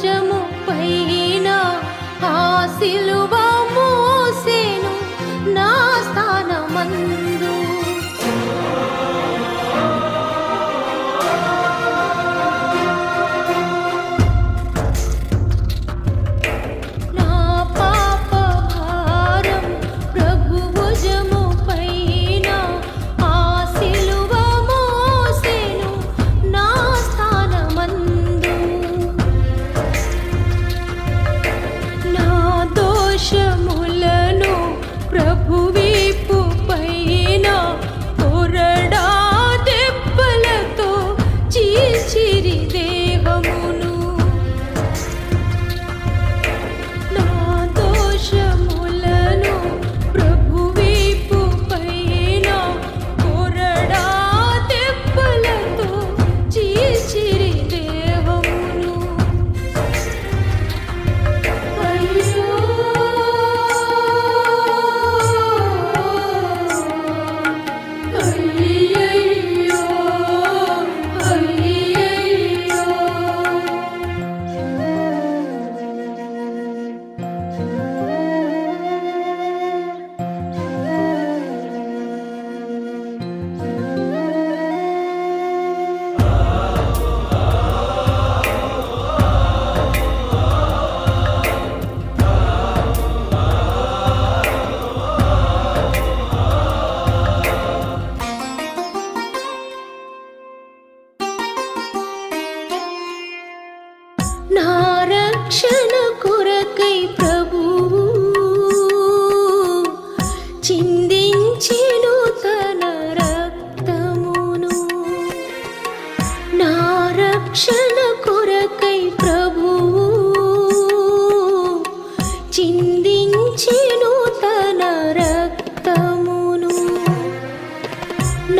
ధ్వజము పైన ఆ సిలువ మోసేను. నా స్థానమందు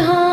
पुनः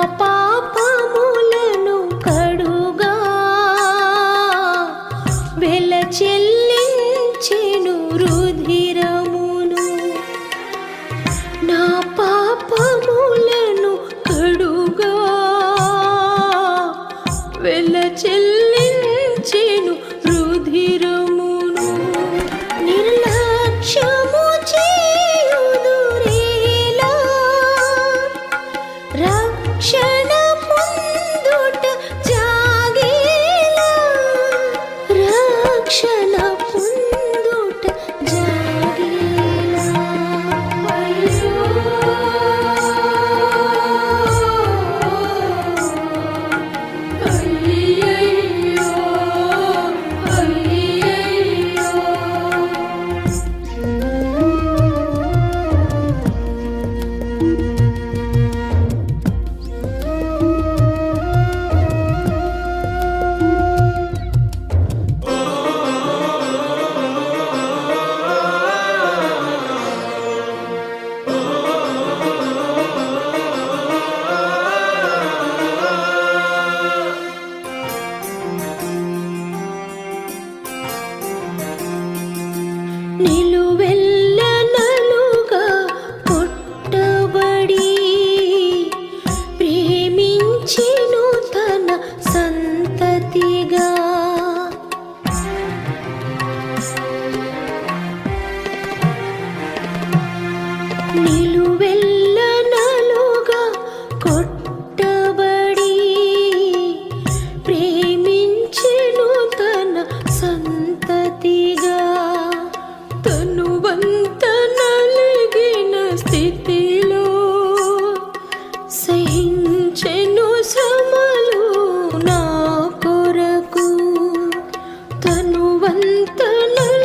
తనువంత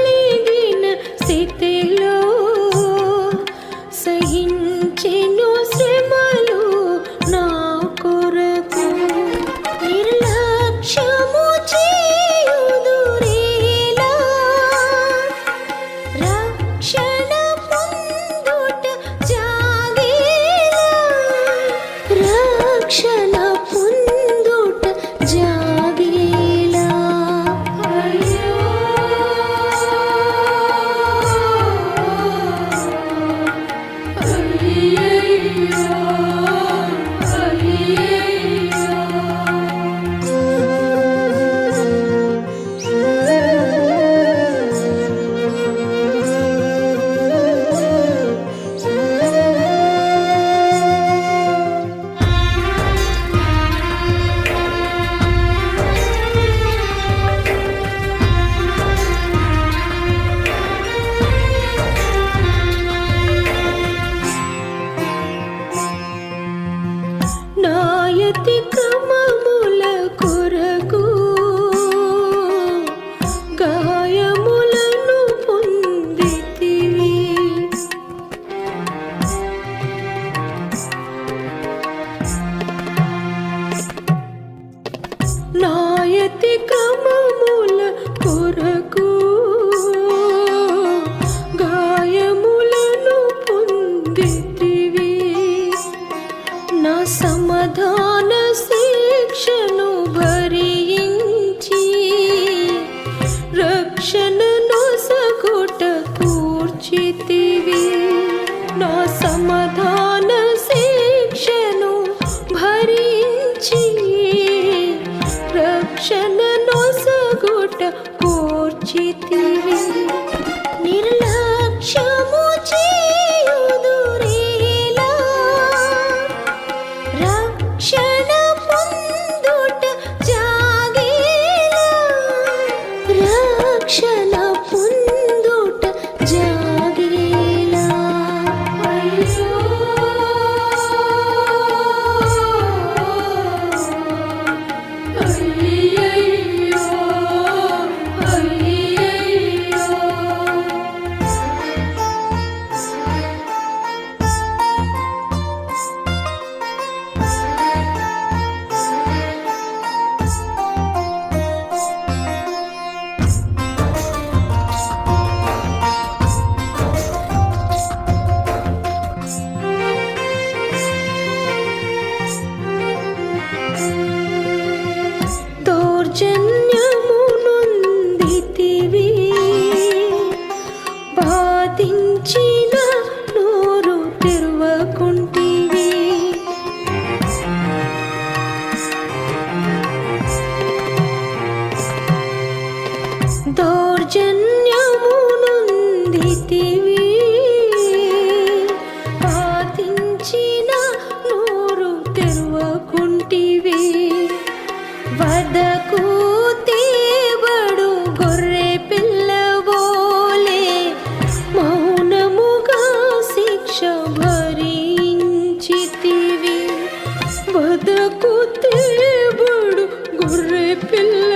నా బాధించిన నోరు తెరు బతుకు దేవుడు గొర్రె పిల్ల